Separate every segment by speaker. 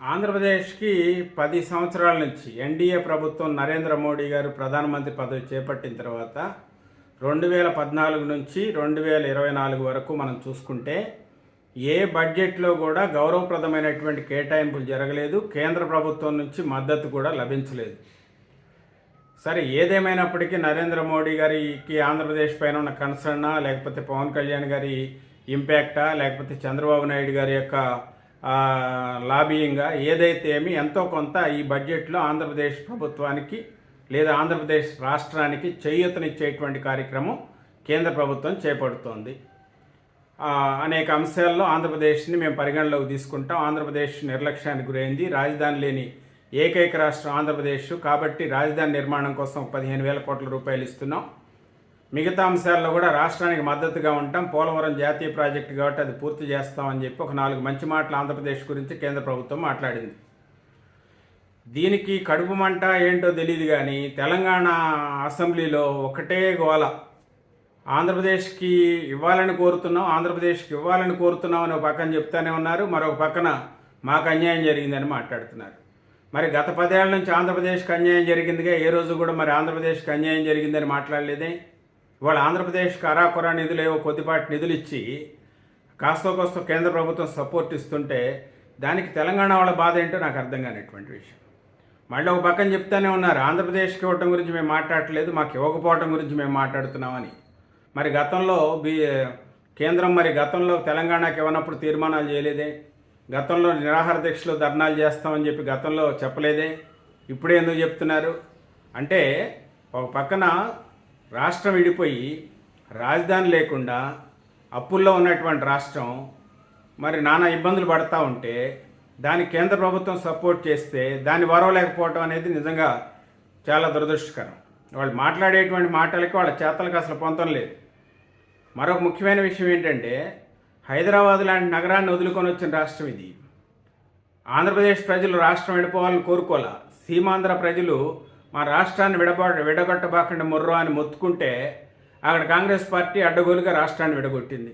Speaker 1: ఆంధ్రప్రదేశ్కి పది సంవత్సరాల నుంచి ఎన్డీఏ ప్రభుత్వం నరేంద్ర మోడీ గారు ప్రధానమంత్రి పదవి చేపట్టిన తర్వాత రెండు వేల పద్నాలుగు నుంచి రెండు వేల ఇరవై నాలుగు వరకు మనం చూసుకుంటే ఏ బడ్జెట్లో కూడా గౌరవప్రదమైనటువంటి కేటాయింపులు జరగలేదు. కేంద్ర ప్రభుత్వం నుంచి మద్దతు కూడా లభించలేదు. సరే ఏదేమైనప్పటికీ నరేంద్ర మోడీ గారికి ఆంధ్రప్రదేశ్ పైన ఉన్న కన్సర్నా లేకపోతే పవన్ కళ్యాణ్ గారి ఇంపాక్టా లేకపోతే చంద్రబాబు నాయుడు గారి యొక్క ఆ, లాబియింగా ఏదైతే ఏమి ఎంతో కొంత ఈ బడ్జెట్లో ఆంధ్రప్రదేశ్ ప్రభుత్వానికి లేదా ఆంధ్రప్రదేశ్ రాష్ట్రానికి చేయూతనిచ్చేటువంటి కార్యక్రమం కేంద్ర ప్రభుత్వం చేపడుతోంది. అనేక అంశాల్లో ఆంధ్రప్రదేశ్ని మేము పరిగణలోకి తీసుకుంటాం. ఆంధ్రప్రదేశ్ నిర్లక్ష్యానికి గురైంది. రాజధాని లేని ఏకైక రాష్ట్రం ఆంధ్రప్రదేశ్. కాబట్టి రాజధాని నిర్మాణం కోసం పదిహేను వేల కోట్ల రూపాయలు ఇస్తున్నాం. మిగతా అంశాల్లో కూడా రాష్ట్రానికి మద్దతుగా ఉంటాం. పోలవరం జాతీయ ప్రాజెక్టు కాబట్టి అది పూర్తి చేస్తామని చెప్పి ఒక నాలుగు మంచి మాటలు ఆంధ్రప్రదేశ్ గురించి కేంద్ర ప్రభుత్వం మాట్లాడింది. దీనికి కడుపు మంట ఏంటో తెలియదు కానీ తెలంగాణ అసెంబ్లీలో ఒకటే గోల. ఆంధ్రప్రదేశ్కి ఇవ్వాలని కోరుతున్నాం ఆంధ్రప్రదేశ్కి ఇవ్వాలని కోరుతున్నాం అని ఒక పక్కన చెప్తానే ఉన్నారు. మరొక పక్కన మాకు అన్యాయం జరిగిందని మాట్లాడుతున్నారు. మరి గత పదేళ్ళ నుంచి ఆంధ్రప్రదేశ్కి అన్యాయం జరిగిందిగా ఏ రోజు కూడా మరి ఆంధ్రప్రదేశ్కి అన్యాయం జరిగిందని మాట్లాడలేదే. ఇవాళ ఆంధ్రప్రదేశ్కి అరాకొరా నిధులు ఏవో కొద్దిపాటి నిధులు ఇచ్చి కాస్తో కోస్తో కేంద్ర ప్రభుత్వం సపోర్ట్ ఇస్తుంటే దానికి తెలంగాణ వాళ్ళ బాధ ఏంటో నాకు అర్థం కానిటువంటి విషయం. మళ్ళీ ఒక పక్కన చెప్తానే ఉన్నారు ఆంధ్రప్రదేశ్కి ఇవ్వటం గురించి మేము మాట్లాడట్లేదు మాకు ఇవ్వకపోవటం గురించి మేము మాట్లాడుతున్నామని. మరి గతంలో బి కేంద్రం మరి గతంలో తెలంగాణకి ఇవ్వనప్పుడు తీర్మానాలు చేయలేదే? గతంలో నిరాహార దీక్షలు ధర్నాలు చేస్తామని చెప్పి గతంలో చెప్పలేదే? ఇప్పుడే ఎందుకు చెప్తున్నారు? అంటే ఒక పక్కన రాష్ట్రం విడిపోయి రాజధాని లేకుండా అప్పుల్లో ఉన్నటువంటి రాష్ట్రం మరి నానా ఇబ్బందులు పడతా ఉంటే దాని కేంద్ర ప్రభుత్వం సపోర్ట్ చేస్తే దాన్ని వరవలేకపోవటం అనేది నిజంగా చాలా దురదృష్టకరం. వాళ్ళు మాట్లాడేటువంటి మాటలకి వాళ్ళ చేతలకు అసలు పొంతం లేదు. మరొక ముఖ్యమైన విషయం ఏంటంటే హైదరాబాద్ లాంటి నగరాన్ని వదులుకొని వచ్చిన రాష్ట్రం ఇది. ఆంధ్రప్రదేశ్ ప్రజలు రాష్ట్రం విడిపోవాలని కోరుకోలే సీమాంధ్ర ప్రజలు మా రాష్ట్రాన్ని విడబా విడగొట్టబాకండి ముర్రో అని మొత్తుకుంటే అక్కడ కాంగ్రెస్ పార్టీ అడ్డగోలుగా రాష్ట్రాన్ని విడగొట్టింది.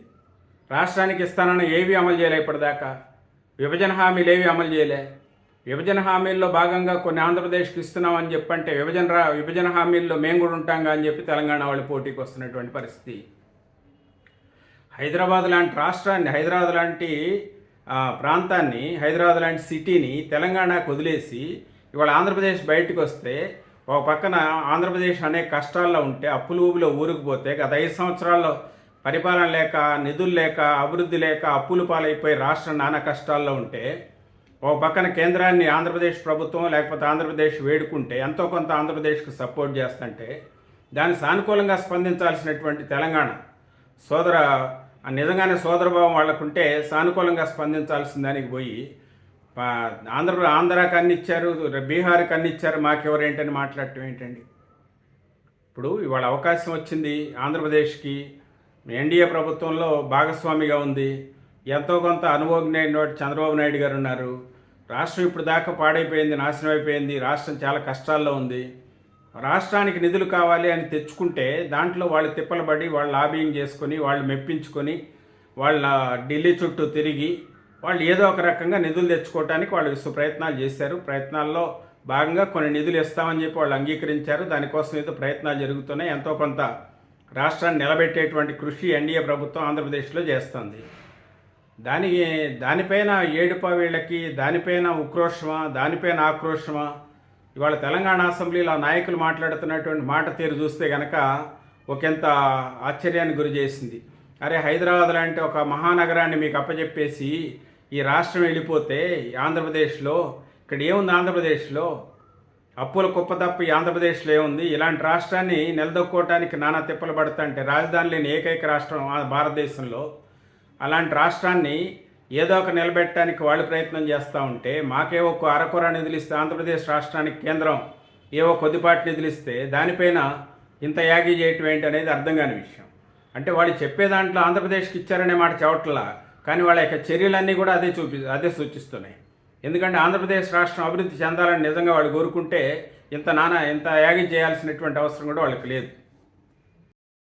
Speaker 1: రాష్ట్రానికి ఇస్తానని ఏవి అమలు చేయలే ఇప్పటిదాకా. విభజన హామీలు ఏవి అమలు చేయలే. విభజన హామీల్లో భాగంగా కొన్ని ఆంధ్రప్రదేశ్కి ఇస్తున్నామని చెప్పంటే విభజన రా విభజన హామీల్లో మేము కూడా ఉంటాంగా అని చెప్పి తెలంగాణ వాళ్ళు పోటీకి వస్తున్నటువంటి పరిస్థితి. హైదరాబాద్ లాంటి రాష్ట్రాన్ని హైదరాబాద్ లాంటి ప్రాంతాన్ని హైదరాబాద్ లాంటి సిటీని తెలంగాణకు వదిలేసి ఇవాళ ఆంధ్రప్రదేశ్ బయటకు వస్తే ఒక పక్కన ఆంధ్రప్రదేశ్ అనేక కష్టాల్లో ఉంటే అప్పులు ఊబిలో ఊరుకుపోతే గత ఐదు సంవత్సరాల్లో పరిపాలన లేక నిధులు లేక అభివృద్ధి లేక అప్పులు పాలైపోయి రాష్ట్రం నానా కష్టాల్లో ఉంటే ఒక పక్కన కేంద్రాన్ని ఆంధ్రప్రదేశ్ ప్రభుత్వం లేకపోతే ఆంధ్రప్రదేశ్ వేడుకుంటే ఎంతో కొంత ఆంధ్రప్రదేశ్కి సపోర్ట్ చేస్తుంటే దాన్ని సానుకూలంగా స్పందించాల్సినటువంటి తెలంగాణ సోదర నిజంగానే సోదరభావం వాళ్ళకుంటే సానుకూలంగా స్పందించాల్సిన దానికి పోయి ఆంధ్ర ఆంధ్ర కన్నిచ్చారు బీహార్ కన్నిచ్చారు బీహార్కి అన్ని మాకెవరేంటని మాట్లాడటం ఏంటండి? ఇప్పుడు ఇవాళ అవకాశం వచ్చింది ఆంధ్రప్రదేశ్కి. ఎన్డీఏ ప్రభుత్వంలో భాగస్వామిగా ఉంది. ఎంతో కొంత అనుభవజ్ఞ చంద్రబాబు నాయుడు గారు ఉన్నారు. రాష్ట్రం ఇప్పుడు దాకా పాడైపోయింది నాశనం అయిపోయింది. రాష్ట్రం చాలా కష్టాల్లో ఉంది. రాష్ట్రానికి నిధులు కావాలి అని తెచ్చుకుంటే దాంట్లో వాళ్ళు తిప్పలబడి వాళ్ళు లాబింగ్ చేసుకొని వాళ్ళు మెప్పించుకొని వాళ్ళ ఢిల్లీ చుట్టూ తిరిగి వాళ్ళు ఏదో ఒక రకంగా నిధులు తెచ్చుకోవడానికి వాళ్ళు విశ్వ ప్రయత్నాలు చేశారు. ప్రయత్నాల్లో భాగంగా కొన్ని నిధులు ఇస్తామని చెప్పి వాళ్ళు అంగీకరించారు. దానికోసం ఏదో ప్రయత్నాలు జరుగుతున్నాయి. ఎంతో కొంత రాష్ట్రాన్ని నిలబెట్టేటువంటి కృషి ఎన్డీఏ ప్రభుత్వం ఆంధ్రప్రదేశ్లో చేస్తుంది. దాని దానిపైన ఏడుపావీళ్ళకి దానిపైన ఉక్రోషమా దానిపైన ఆక్రోషమా ఇవాళ తెలంగాణ అసెంబ్లీలో నాయకులు మాట్లాడుతున్నటువంటి మాట తీరు చూస్తే కనుక ఒకంత ఆశ్చర్యానికి గురి చేసింది. అరే హైదరాబాద్ లాంటి ఒక మహానగరాన్ని మీకు అప్పచెప్పేసి ఈ రాష్ట్రం వెళ్ళిపోతే ఆంధ్రప్రదేశ్లో ఇక్కడ ఏముంది ఆంధ్రప్రదేశ్లో? అప్పుల కుప్ప తప్ప ఈ ఆంధ్రప్రదేశ్లో ఏముంది? ఇలాంటి రాష్ట్రాన్ని నిలదొక్కోవటానికి నానా తిప్పలు పడతాంటే రాజధాని లేని ఏకైక రాష్ట్రం భారతదేశంలో. అలాంటి రాష్ట్రాన్ని ఏదో ఒక నిలబెట్టడానికి వాళ్ళు ప్రయత్నం చేస్తూ ఉంటే మాకేవో ఒక అరకొర నిధులు ఇస్తే ఆంధ్రప్రదేశ్ రాష్ట్రానికి కేంద్రం ఏవో కొద్దిపాటి నిధులు ఇస్తే దానిపైన ఇంత యాగి చేయటం ఏంటి అనేది అర్థం కాని విషయం. అంటే వాళ్ళు చెప్పే దాంట్లో ఆంధ్రప్రదేశ్కి ఇచ్చారనే మాట చెప్పట్లా కానీ వాళ్ళ యొక్క చర్యలన్నీ కూడా అదే చూపి అదే సూచిస్తున్నాయి. ఎందుకంటే ఆంధ్రప్రదేశ్ రాష్ట్రం అభివృద్ధి చెందాలని నిజంగా వాళ్ళు కోరుకుంటే ఇంత నానా ఇంత యాగి చేయాల్సినటువంటి అవసరం కూడా వాళ్ళకి లేదు.